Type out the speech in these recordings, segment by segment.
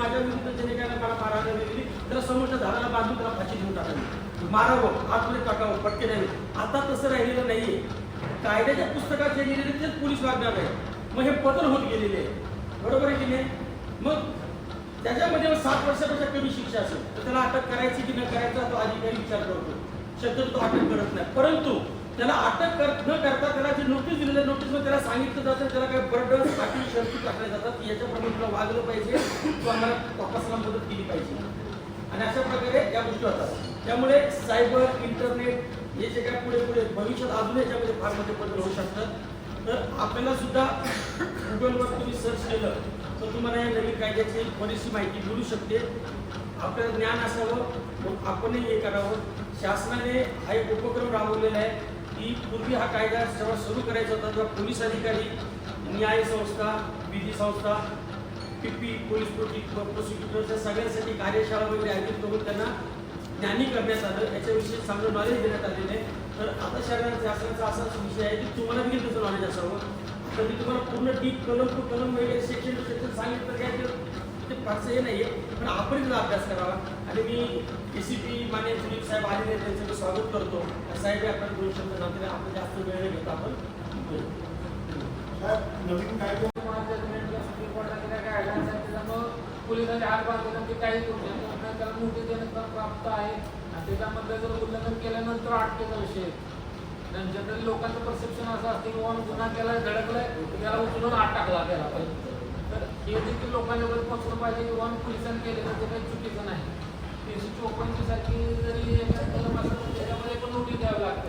माझ्या विरुद्ध ज्याने काय मला मारायला दिली. तर समोरच्या झाडाला बांधून त्याला फाशी देऊन टाकावी मारावं आतमध्ये टाकावं पटके द्यावे. आता तसं राहिलेलं नाहीये. कायद्याच्या पुस्तकात जे लिहिलेले तेच पोलीस वागणार आहे. मग हे बदल होत गेलेले आहे. बरोबर आहे की नाही? मग त्याच्यामध्ये मग सात वर्षापेक्षा कमी शिक्षा असेल. तर त्याला अटक करायची की न करायचा तो अधिकारी विचार करतो. शक्यतो तो अटक करत नाही. परंतु त्याला अटक कर न करता त्याला जे नोटीस दिलेल्या नोटीसमध्ये त्याला सांगितलं जातं त्याला काही बर्डन बाकी शर्ती टाकल्या जातात याच्याप्रमाणे तुला वागलं पाहिजे किंवा आम्हाला तपासाला मदत केली पाहिजे. आणि अशा प्रकारे या गोष्टी होतात. त्यामुळे सायबर इंटरनेट हे जे काय पुढे पुढे भविष्यात अजून याच्यामध्ये फार मोठे बदल होऊ शकतात. तर आपल्याला सुद्धा गुगलवर तुम्ही सर्च केलं तर तुम्हाला या नवीन कायद्याची बरीचशी माहिती मिळू शकते. आपल्याला ज्ञान असावं मग आपणही हे करावं. शासनाने हा एक उपक्रम राबवलेला आहे. की पूर्वी हा कायदा जेव्हा सुरू करायचा होता तेव्हा पोलीस अधिकारी न्याय संस्था विधी संस्था पीपी पोलीस प्रोसिक्युटरच्या सगळ्यांसाठी कार्यशाळा वगैरे आयोजित करून त्यांना ज्ञानी करण्यात आलं. याच्याविषयी चांगलं नॉलेज देण्यात आलेलं आहे. तर आता शहरात शासनाचा असाच विषय आहे की तुम्हाला देखील त्याचं नॉलेज असावं. तर मी तुम्हाला पूर्ण डीप कलम टू कलम वगैरे सेक्शन टू सेक्शन सांगितलं काय ते फारसं हे नाही आहे पण आपण त्याचा अभ्यास करावा आणि मी A C P Mane Sunil साहेब आलेले आहेत, त्यांचं स्वागत करतो. साहेब आपण दोन शब्द सांगतील आपण जास्त वेळ नाही घेत आपण बोलू. नवीन कायदे पोलिसांच्या हात बांधून ते काही करू शकतात नाही. त्याला नोटीस देण्याचा प्राप्त आहे. आणि त्याच्यामध्ये जर उल्लंघन केल्यानंतर अटकेचा विषय जनरली लोकांचं परसेप्शन असं असते की बाबा गुन्हा केला धडकलाय त्याला उचलून आत टाकला त्याला. पाहिजे तर हे देखील लोकांच्याकडे पोहोचलं पाहिजे की बाबा पोलिसांनी केलेलं ते काही चुकीचं नाही. तीनशे चोपन्नची सारखी जरी तर त्याच्यामध्ये पण नोटीस द्यावी लागते.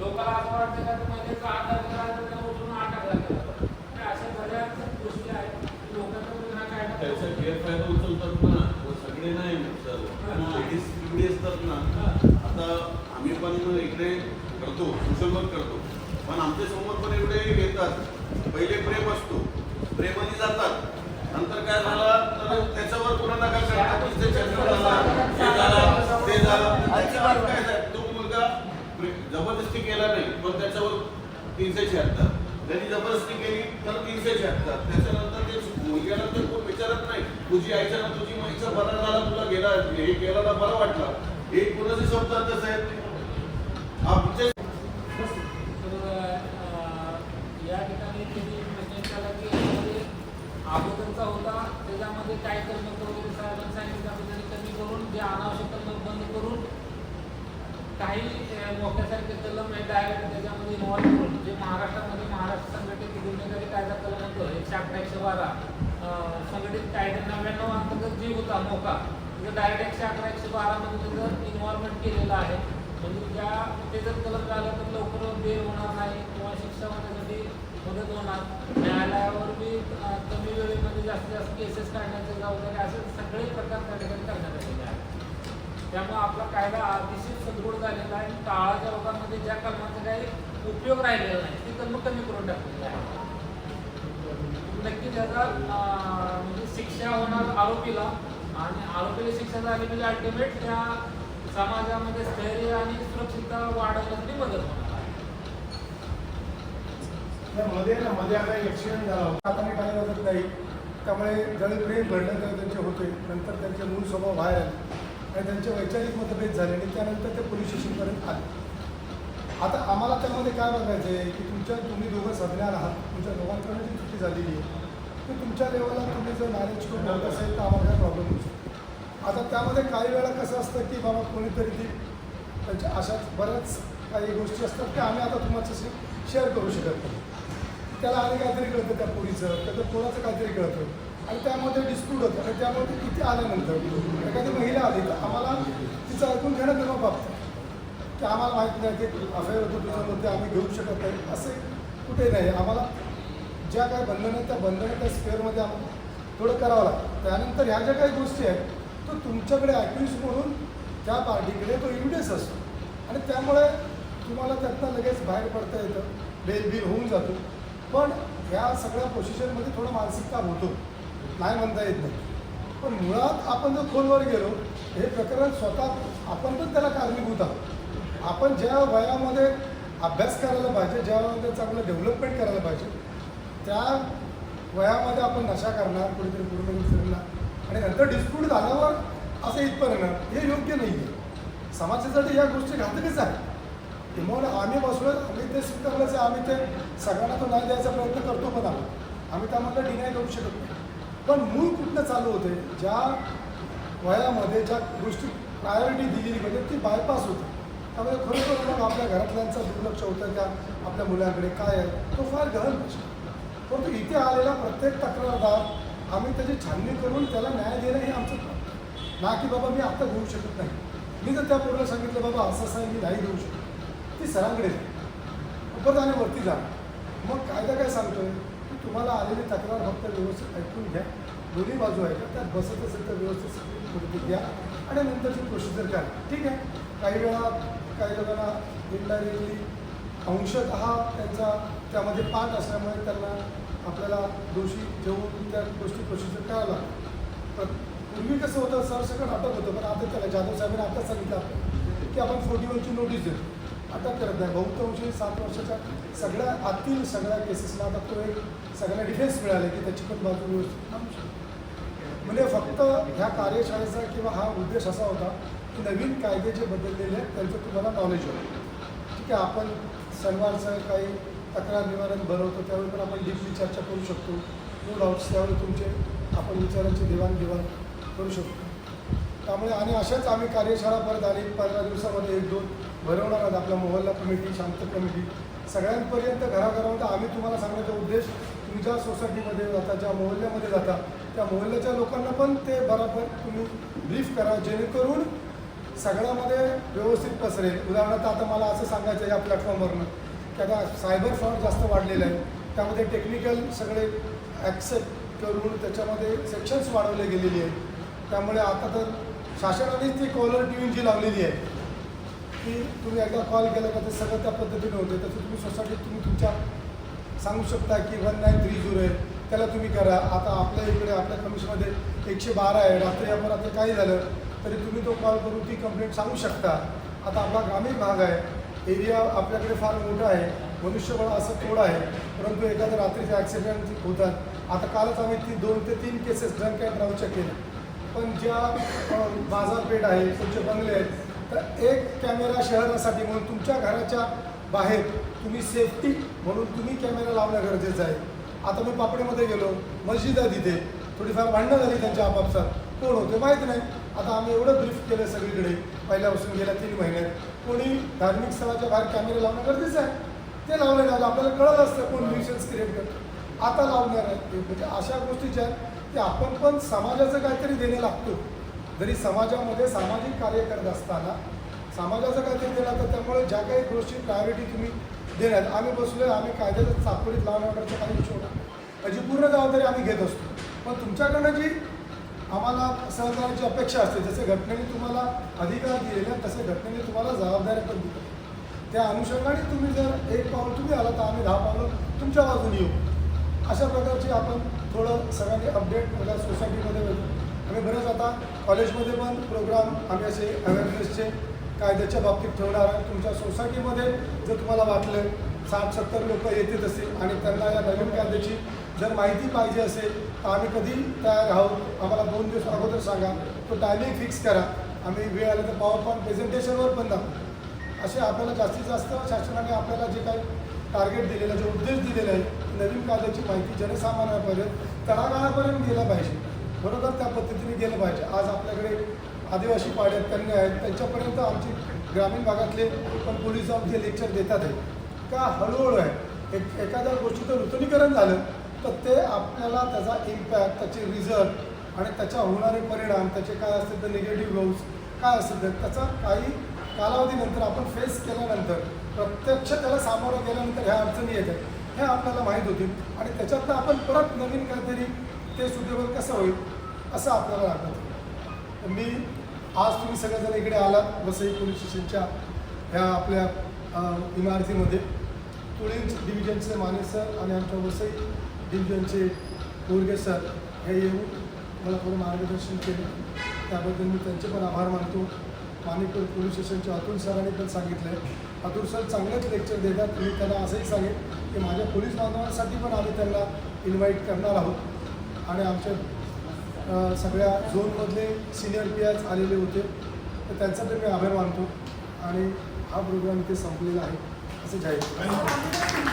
लोकांना असं वाटतं का महिन्याचा आधार केला तर त्याला उचलून आत टाकला गेला तर अशा बऱ्याच गोष्टी आहेत की लोकांचा गुन्हा त्याचा गैरफायदा उचलतात ना व सगळे नाही लेडीज पिढी असतात ना आता आम्ही पण इकडे करतो वर्क करतो. पण आमच्यासमोर पण एवढे येतात पहिले प्रेम असतो. प्रेमाने जातात. काय झालं? तर त्याच्यावर पुन्हा नका करतात की ते चक्र झाला हे झालं ते झालं. त्याच्यावर काय झालं? तो मुलगा जबरदस्ती केला नाही पण त्याच्यावर तीनशे शहात्तर. त्यांनी जबरदस्ती केली तर तीनशे शहात्तर. त्याच्यानंतर ते मुलग्याला ते कोण विचारत नाही. तुझी आईच्या ना तुझी माईचा बरा झाला तुला गेला हे केलं ना बरं वाटलं हे कोणाचे शब्द तसं आहेत आमचे तर अं, या ठिकाणी तुम्ही प्रश्न विचारला की यामध्ये अगोदरचा होता त्याच्यामध्ये काय करणं वगैरे साहेबांनी सांगितलं आपण त्यांनी कमी करून जे अनावश्यक कलम बंद करून काही मोठ्यासारखे मोक्यासारखे कलम आहे डायरेक्ट त्याच्यामध्ये इन्व्हॉल्व करून जे महाराष्ट्रामध्ये महाराष्ट्र संघटित गुन्हेगारी कायदा कलम होतं एकशे अकरा एकशे बारा संघटित कायदा नव्याण्णव अंतर्गत जे होता मोका म्हणजे तिथं डायरेक्ट एकशे अकरा एकशे बारामध्ये जर इन्व्हॉल्वमेंट केलेलं आहे म्हणजे ज्या ते जर कलम झालं तर लवकर बेल होणार नाही किंवा शिक्षा होण्यासाठी मदत होणार. न्यायालयावर बी कमी वेळेमध्ये जास्तीत जास्त केसेस काढण्याचे जबाबदारी असे सगळे प्रकार त्या ठिकाणी करण्यात त्यामुळे आपला कायदा अतिशय सदृढ झालेला आहे. काळाच्या लोकांमध्ये ज्या कलमांचा काही उपयोग राहिलेला नाही ते कलम कमी करून टाकलेले आहे नक्की त्याचा म्हणजे शिक्षा होणार आरोपीला आणि आरोपीला शिक्षा झाली म्हणजे अल्टिमेट त्या समाजामध्ये स्थैर्य आणि सुरक्षितता वाढवण्यासाठी मदत होणार मध्ये ना मध्ये आता ॲक्सिडेंट झाला होता आता मी काही वाजत नाही त्यामुळे ज्यावेळी घडलं तर त्यांचे होते. नंतर त्यांचे मूळ स्वभाव बाहेर आले. आणि त्यांचे वैचारिक मतभेद झाले आणि त्यानंतर ते पोलीस स्टेशनपर्यंत आले. आता आम्हाला त्यामध्ये काय बघायचं आहे की तुमच्या तुम्ही दोघं सज्ञान आहात तुमच्या दोघांकडून जी चुकी झालेली आहे तर तुमच्या लेवलला तुम्ही जर मॅनेज करून होत असेल तर आम्हाला काय प्रॉब्लेम होऊ शकतो. आता त्यामध्ये काही वेळा कसं असतं की बाबा कोणीतरी ती त्यांच्या अशाच बऱ्याच काही गोष्टी असतात की आम्ही आता तुमच्याशी शेअर करू शकत नाही. त्याला आणि काहीतरी कळतं त्या पोरीचं त्याचं कोणाचं काहीतरी कळतं. आणि त्यामध्ये होतं. आणि त्यामुळे ती तिथे आल्यानंतर एखादी महिला आली तर आम्हाला तिचं ऐकून घेणं तेव्हा बाबत की आम्हाला माहीत नाही की अफेअर होतं तुझं आम्ही घेऊ शकत नाही. असे कुठे नाही. आम्हाला ज्या काही बंधन आहेत त्या बंधनं त्या स्पेअरमध्ये आम्हाला थोडं करावं लागतं. त्यानंतर ह्या ज्या काही गोष्टी आहेत तो तुमच्याकडे ॲक्युज म्हणून त्या पार्टीकडे तो इव्हिडन्स असतो. आणि त्यामुळे तुम्हाला त्यातनं लगेच बाहेर पडता येतं. बेल बिल होऊन जातो. पण ह्या सगळ्या पोझिशनमध्ये थोडं मानसिक होतो. नाही म्हणता येत नाही. पण मुळात आपण जर खोलवर गेलो हे प्रकरण स्वतः आपण पण त्याला कारणीभूत आहोत. आपण ज्या वयामध्ये अभ्यास करायला पाहिजे ज्या वयामध्ये चांगलं डेव्हलपमेंट करायला पाहिजे त्या वयामध्ये आपण नशा करणार कुठेतरी पूर्ण विसरणार आणि नंतर डिस्प्यूट झाल्यावर असं इथपर्यंत हे योग्य नाही आहे समाजासाठी या गोष्टी घातकच आहे किंवा आम्ही बसलो आम्ही ते स्वीकारल्याचं आम्ही ते सगळ्यांना तो नाही द्यायचा प्रयत्न करतो पण आम्ही आम्ही त्यामधलं डिनाय करू शकत नाही. पण मूळ कुठनं चालू होते? ज्या वयामध्ये ज्या गोष्टी प्रायोरिटी दिलेली म्हणजे ती बायपास होते. त्यामुळे खरोखर मग आपल्या घरातल्यांचं दुर्लक्ष होतं त्या आपल्या मुलांकडे काय आहे? तो फार गहन प्रश्न. परंतु इथे आलेला प्रत्येक तक्रारदार आम्ही त्याची छाननी करून त्याला न्याय देणं हे आमचं काम ना की बाबा मी आत्ता घेऊ शकत नाही. मी जर त्या पोराला सांगितलं बाबा असं असं मी नाही घेऊ शकत. ती सरांकडे जा. परत आणि वरती जा. मग कायदा काय सांगतोय? तुम्हाला आलेली तक्रार फक्त व्यवस्थित ऐकून घ्या. दोन्ही बाजू ऐका त्यात बसत असेल तर व्यवस्थित सगळी माहिती घ्या आणि नंतरची प्रोसिजर करा. ठीक आहे? काही वेळा काही लोकांना इनडायरेक्टली अंशतः त्यांचा त्यामध्ये पाठ असल्यामुळे त्यांना आपल्याला दोषी ठेवून त्या गोष्टी प्रोसिजर करावं लागतं तर पूर्वी कसं होतं सरसकट अटक होतं. पण आता त्याला जाधव साहेबांनी आता सांगितलं की आपण फोर्टी वनची नोटीस देतो. आता करत नाही बहुतांशी सात वर्षाच्या सगळ्या आतील सगळ्या केसेसला आता तो एक सगळ्या डिफेन्स मिळाले की त्याची पण बाजू व्यवस्थित थांबू शकतो. म्हणजे फक्त ह्या कार्यशाळेचा किंवा हा उद्देश असा होता की नवीन कायदे जे बदललेले आहेत त्यांचं तुम्हाला नॉलेज होतं. ठीक आहे आपण सणवारचं काही तक्रार निवारण भरवतो त्यावेळी पण आपण डीपली चर्चा करू शकतो. नो डाऊट्स त्यावेळी तुमचे आपण विचारांची देवाणघेवाण करू शकतो. त्यामुळे आणि अशाच आम्ही कार्यशाळा परत आणि पंधरा दिवसामध्ये एक दोन भरवणार आहोत आपल्या मोहल्ला कमिटी शांत कमिटी. सगळ्यांपर्यंत घराघरामध्ये आम्ही तुम्हाला सांगण्याचा उद्देश तुम्ही ज्या सोसायटीमध्ये जाता ज्या मोहल्ल्यामध्ये जाता. त्या मोहल्ल्याच्या लोकांना पण ते बरोबर तुम्ही ब्रीफ करा जेणेकरून सगळ्यामध्ये व्यवस्थित पसरेल. उदाहरणार्थ आता मला असं सांगायचं आहे या प्लॅटफॉर्मवरनं की आता सायबर फ्रॉड जास्त वाढलेलं आहे. त्यामध्ये टेक्निकल सगळे ॲक्सेप्ट करून त्याच्यामध्ये सेक्शन्स वाढवले गेलेली आहेत. त्यामुळे आता तर शासनानेच ती कॉलर ट्यून जी लावलेली आहे की तुम्ही एकदा कॉल केला का ते सगळं त्या पद्धतीने होते. तसं तुम्ही सोसायटीत तुम्ही तुमच्या सांगू शकता की वन नाईन थ्री झिरो आहे. त्याला तुम्ही करा. आता आपल्या इकडे आपल्या कमिशनमध्ये एकशे बारा आहे. रात्री आपण आता काही झालं तरी तुम्ही तो कॉल करून ती कंप्लेंट सांगू शकता. आता आपला ग्रामीण भाग आहे. एरिया आपल्याकडे फार मोठा आहे. मनुष्यबळ असं थोडं आहे. परंतु एखाद्या रात्रीचे ॲक्सिडेंट होतात. आता कालच आम्ही ती दोन ते तीन केसेस ड्रंक अँड ड्राईव्हच्या केल्या पण ज्या बाजारपेठ आहे तुमचे बंगले आहेत तर एक कॅमेरा शहरासाठी म्हणून तुमच्या घराच्या बाहेर तुम्ही सेफ्टी म्हणून तुम्ही कॅमेरा लावणं गरजेचं आहे. आता मी पापडीमध्ये गेलो मस्जिद आहे तिथे थोडीफार भांडणं झाली त्यांच्या आपापसात. कोण होते माहीत नाही. आता आम्ही एवढं ब्रीफ केलं सगळीकडे पहिल्यापासून गेल्या तीन महिन्यात. कोणी धार्मिक स्थळाच्या बाहेर कॅमेरे लावणं गरजेचं आहे? ते लावले नाही. आपल्याला कळत असतं कोण न्यूसेन्स क्रिएट करतो. आता लावणार आहे. म्हणजे अशा गोष्टी की ते आपण पण समाजाचं काहीतरी देणं लागतो. जरी समाजामध्ये सामाजिक कार्य करत असताना समाजाचं काहीतरी देणार तर त्यामुळे ज्या काही गोष्टी प्रायोरिटी तुम्ही देण्यात आम्ही बसलोय आम्ही कायद्याच्या चाकोरीत लावण्याकडचं काही विषय होणार पूर्ण जबाबदारी आम्ही घेत असतो. पण तुमच्याकडनं जी आम्हाला सहकार्याची अपेक्षा असते जसे घटनेने तुम्हाला अधिकार दिलेले तसे घटनेने तुम्हाला जबाबदारी पण दिली त्या अनुषंगाने तुम्ही जर एक पाऊल तुम्ही आला तर आम्ही दहा पावलं तुमच्या बाजूने येऊ. अशा प्रकारची आपण थोडं सगळ्यांनी अपडेट मला सोसायटीमध्ये बघू. आम्ही बरेच आता कॉलेजमध्ये पण प्रोग्राम आम्ही असे अवेअरनेसचे कायद्याच्या बाबतीत ठेवणार आहे तुमच्या सोसायटीमध्ये जर तुम्हाला वाटलं साठ सत्तर लोक येतील असतील आणि त्यांना या नवीन कायद्याची जर माहिती पाहिजे असेल तर आम्ही कधी तयार आहोत. आम्हाला दोन दिवस अगोदर सांगा. तो टायमिंग फिक्स करा. आम्ही वेळ आला तर पॉवर पॉईंट प्रेझेंटेशनवर पण दाखवू असे आपल्याला जास्तीत जास्त शासनाने आपल्याला जे काही टार्गेट दिलेलं जे उद्देश दिलेला आहे नवीन कायद्याची माहिती जनसामान्यापर्यंत तळागाळापर्यंत गेलं पाहिजे. बरोबर त्या पद्धतीने गेलं पाहिजे. आज आपल्याकडे आदिवासी पाड्यात कन्या आहेत त्यांच्यापर्यंत आमची ग्रामीण भागातले पण पोलीस जाऊन जे लेक्चर देतात आहे. का हळूहळू आहे? एक एखाद्या गोष्टीचं नूतनीकरण झालं तर ते आपल्याला त्याचा इम्पॅक्ट त्याचे रिझल्ट आणि त्याच्या होणारे परिणाम त्याचे काय असतील तर निगेटिव्ह गोल्स काय असतील तर त्याचा काही कालावधीनंतर आपण फेस केल्यानंतर प्रत्यक्ष त्याला सामोरं गेल्यानंतर ह्या अडचणी येतात. हे आपल्याला माहीत होतील आणि त्याच्यातनं आपण परत नवीन काहीतरी ते सुटेबल कसं होईल असं आपल्याला लागत. मी आज तुम्ही सगळेजण इकडे आलात वसई पोलीस स्टेशनच्या ह्या आपल्या इमारतीमध्ये. तुळींच डिव्हिजनचे माने सर आणि आमच्या वसई डिव्हिजनचे बोरगे सर हे येऊन मला थोडं मार्गदर्शन केलं. त्याबद्दल मी त्यांचे पण आभार मानतो. माणिकपूर पोलीस स्टेशनच्या अतुल सरांनी पण सांगितलं आहे अतुल सर चांगलेच लेक्चर देतात मी त्यांना असंही सांगेन की माझ्या पोलीस बांधवांसाठी पण आम्ही त्यांना इन्व्हाइट करणार आहोत. आणि आमच्या सगळ्या झोनमधले सिनियर पी आयच आलेले होते. तर त्यांचा पण मी आभार मानतो. आणि हा प्रोग्राम इथे संपलेला आहे. असं जाहीर.